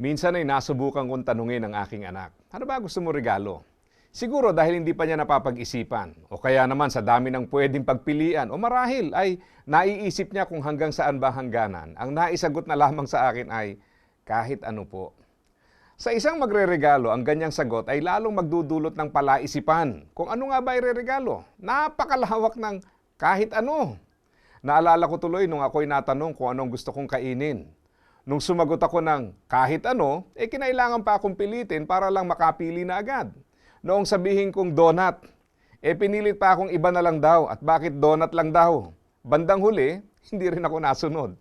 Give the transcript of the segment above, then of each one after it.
Minsan ay nasubukan kong tanungin ang aking anak, ano ba gusto mo regalo? Siguro dahil hindi pa niya napapag-isipan o kaya naman sa dami ng pwedeng pagpilian o marahil ay naiisip niya kung hanggang saan ba hangganan. Ang naisagot na lamang sa akin ay kahit ano po. Sa isang magreregalo, ang ganyang sagot ay lalong magdudulot ng palaisipan kung ano nga ba ireregalo. Napakalawak ng kahit ano. Naalala ko tuloy nung ako'y natanong kung anong gusto kong kainin. Nung sumagot ako ng kahit ano, eh kinailangan pa akong pilitin para lang makapili na agad. Noong sabihin kong donut, eh pinilit pa akong iba na lang daw at bakit donut lang daw. Bandang huli, hindi rin ako nasunod.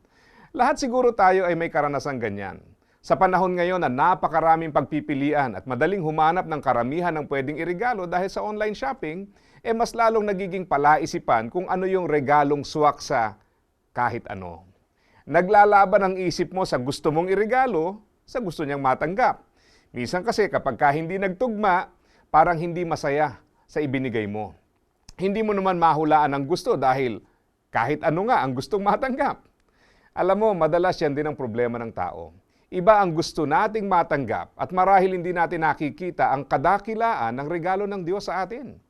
Lahat siguro tayo ay may karanasang ganyan. Sa panahon ngayon na napakaraming pagpipilian at madaling humanap ng karamihan ng pwedeng irigalo dahil sa online shopping, eh mas lalong nagiging palaisipan kung ano yung regalong swak sa kahit ano. Naglalaban ang isip mo sa gusto mong irigalo, sa gusto niyang matanggap. Minsan kasi kapag ka hindi nagtugma, parang hindi masaya sa ibinigay mo. Hindi mo naman mahulaan ang gusto dahil kahit ano nga ang gustong matanggap. Alam mo, madalas yan din ang problema ng tao. Iba ang gusto nating matanggap at marahil hindi natin nakikita ang kadakilaan ng regalo ng Diyos sa atin.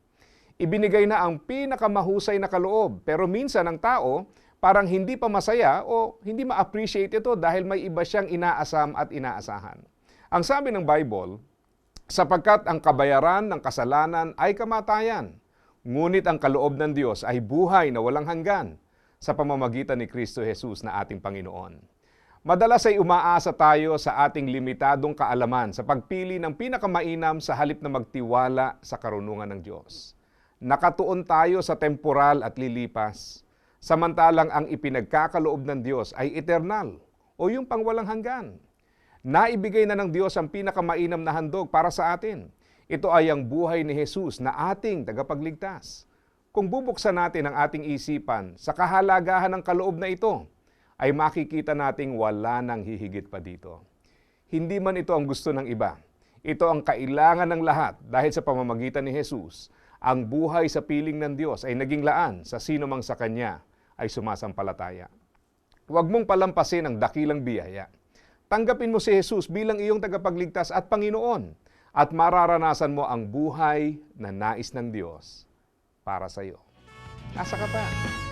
Ibinigay na ang pinakamahusay na kaloob pero minsan ang tao parang hindi pa masaya o hindi ma-appreciate ito dahil may iba siyang inaasam at inaasahan. Ang sabi ng Bible, sapagkat ang kabayaran ng kasalanan ay kamatayan, ngunit ang kaloob ng Diyos ay buhay na walang hanggan sa pamamagitan ni Kristo Jesus na ating Panginoon. Madalas ay umaasa tayo sa ating limitadong kaalaman sa pagpili ng pinakamainam sa halip na magtiwala sa karunungan ng Diyos. Nakatuon tayo sa temporal at lilipas, samantalang ang ipinagkakaloob ng Diyos ay eternal o yung pangwalang hanggan. Naibigay na ng Diyos ang pinakamainam na handog para sa atin. Ito ay ang buhay ni Jesus na ating tagapagligtas. Kung bubuksan natin ang ating isipan sa kahalagahan ng kaloob na ito, ay makikita nating wala nang hihigit pa dito. Hindi man ito ang gusto ng iba. Ito ang kailangan ng lahat dahil sa pamamagitan ni Jesus, ang buhay sa piling ng Diyos ay naging laan sa sino mang sa Kanya ay sumasampalataya. Huwag mong palampasin ang dakilang biyaya. Tanggapin mo si Jesus bilang iyong tagapagligtas at Panginoon at mararanasan mo ang buhay na nais ng Diyos para sa iyo. Asa ka pa?